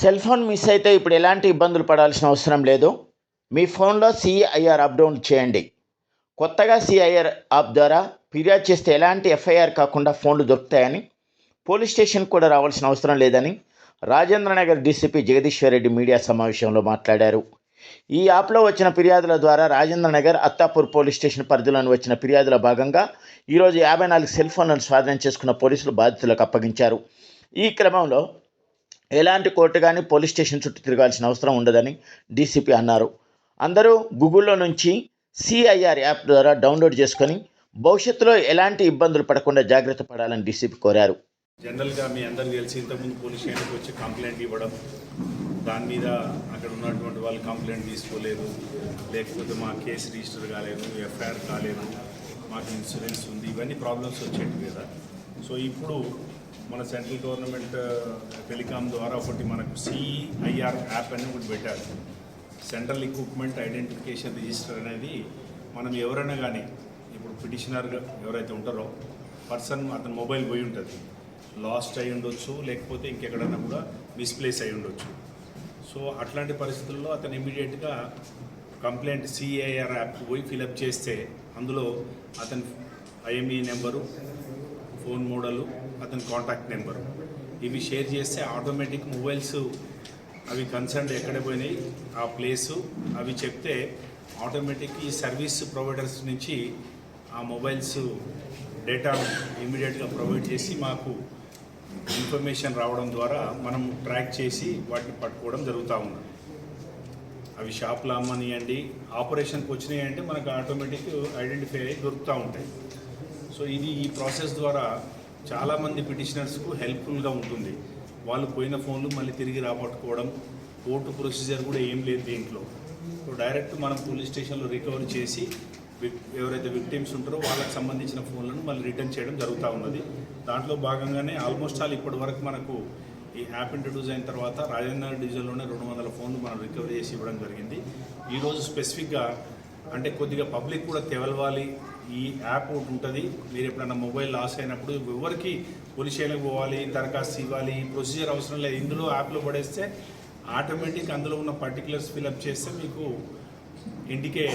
Cell phone miss అయితే ఇప్పుడు ఎలాంటి ఇబ్బందులు పడాల్సిన అవసరం లేదు. మీ ఫోన్లో సిఐఆర్ అప్ డౌన్ చేయండి. కొత్తగా సిఐఆర్ యాప్ ద్వారా ఫిర్యాదు చేస్తే ఎలాంటి ఎఫ్ఐఆర్ కాకుండా ఫోన్లు దొరుకుతాయని పోలీస్ స్టేషన్ కూడా రావాల్సిన అవసరం లేదని రాజేంద్రనగర్ డీసీపీ జగదీశ్వర్ రెడ్డి మీడియా సమావేశంలో మాట్లాడారు. ఈ యాప్లో వచ్చిన ఫిర్యాదుల ద్వారా రాజేంద్రనగర్ అత్తాపూర్ పోలీస్ స్టేషన్ పరిధిలోని వచ్చిన ఫిర్యాదుల భాగంగా ఈరోజు యాభై నాలుగు సెల్ ఫోన్లను స్వాధీనం చేసుకున్న పోలీసులు బాధితులకు అప్పగించారు. ఈ క్రమంలో ఎలాంటి కోర్టు కానీ పోలీస్ స్టేషన్ చుట్టూ తిరగాల్సిన అవసరం ఉండదని డీసీపీ అన్నారు. అందరూ గూగుల్లో నుంచి సిఐఆర్ యాప్ ద్వారా డౌన్లోడ్ చేసుకొని భవిష్యత్తులో ఎలాంటి ఇబ్బందులు పడకుండా జాగ్రత్త పడాలని డీసీపీ కోరారు. జనరల్గా మీ అందరికీ తెలిసి ఇంతకుముందు పోలీస్ స్టేషన్కి వచ్చి కంప్లైంట్ ఇవ్వడం దాని మీద అక్కడ ఉన్నటువంటి వాళ్ళు కంప్లైంట్ తీసుకోలేదు లేకపోతే మా కేసు రిజిస్టర్ కాలేదు ఎఫ్ఐఆర్ కాలేదు మాకు ఇన్సూరెన్స్ ఉంది ఇవన్నీ ప్రాబ్లమ్స్ వచ్చేవి కదా. సో ఇప్పుడు మన సెంట్రల్ గవర్నమెంట్ టెలికాం ద్వారా ఒకటి మనకు సిఐఆర్ యాప్ అని ఒకటి పెట్టారు. సెంట్రల్ ఎక్విప్మెంట్ ఐడెంటిఫికేషన్ రిజిస్టర్ అనేది మనం ఎవరైనా కానీ ఇప్పుడు పిటిషనర్గా ఎవరైతే ఉంటారో పర్సన్ అతని మొబైల్ పోయి ఉంటుంది. లాస్ట్ అయి ఉండొచ్చు లేకపోతే ఇంకెక్కడన్నా కూడా మిస్ప్లేస్ అయి ఉండొచ్చు. సో అట్లాంటి పరిస్థితుల్లో అతను ఇమీడియట్గా కంప్లైంట్ సిఐఆర్ యాప్ పోయి ఫిలప్ చేస్తే అందులో అతని ఐఎంఈ నెంబరు ఫోన్ మోడలు అతని కాంటాక్ట్ నెంబరు ఇవి షేర్ చేస్తే ఆటోమేటిక్ మొబైల్స్ అవి కన్సర్న్ ఎక్కడ పోయినాయి ఆ ప్లేసు అవి చెప్తే ఆటోమేటిక్ ఈ సర్వీస్ ప్రొవైడర్స్ నుంచి ఆ మొబైల్స్ డేటా ఇమీడియట్గా ప్రొవైడ్ చేసి మాకు ఇన్ఫర్మేషన్ రావడం ద్వారా మనం ట్రాక్ చేసి వాటిని పట్టుకోవడం జరుగుతూ ఉన్నది అవి షాప్లో అమ్మనియండి ఆపరేషన్కి వచ్చినాయి అంటే మనకు ఆటోమేటిక్ ఐడెంటిఫై అయ్యి దొరుకుతూ ఉంటాయి. సో ఇది ఈ ప్రాసెస్ ద్వారా చాలామంది పిటిషనర్స్కు హెల్ప్ఫుల్గా ఉంటుంది. వాళ్ళు పోయిన ఫోన్లు మళ్ళీ తిరిగి రాబట్టుకోవడం కోర్టు ప్రొసీజర్ కూడా ఏం లేదు దీంట్లో. సో డైరెక్ట్ మనం పోలీస్ స్టేషన్లో రికవర్ చేసి విక్- ఎవరైతే విక్టిమ్స్ ఉంటారో వాళ్ళకి సంబంధించిన ఫోన్లను మళ్ళీ రిటర్న్ చేయడం జరుగుతూ ఉన్నది. దాంట్లో భాగంగానే ఆల్మోస్ట్ ఆల్ ఇప్పటి వరకు మనకు ఈ యాప్ ఇంట్రడ్యూస్ అయిన తర్వాత రాజేంద్ర డివిజన్లోనే రెండు వందల ఫోన్లు మనం రికవరీ చేసి ఇవ్వడం జరిగింది. ఈరోజు స్పెసిఫిక్గా అంటే కొద్దిగా పబ్లిక్ కూడా తెలవాలి. ఈ యాప్ ఒకటి ఉంటుంది. మీరు ఎప్పుడైనా మొబైల్ లాస్ అయినప్పుడు ఎవరికి పోలీసులకు పోవాలి దరఖాస్తు ఇవ్వాలి ఈ ప్రొసీజర్ అవసరం లేదు. ఇందులో యాప్లో పడేస్తే ఆటోమేటిక్ అందులో ఉన్న పర్టికులర్స్ ఫిలప్ చేస్తే మీకు ఇంటికే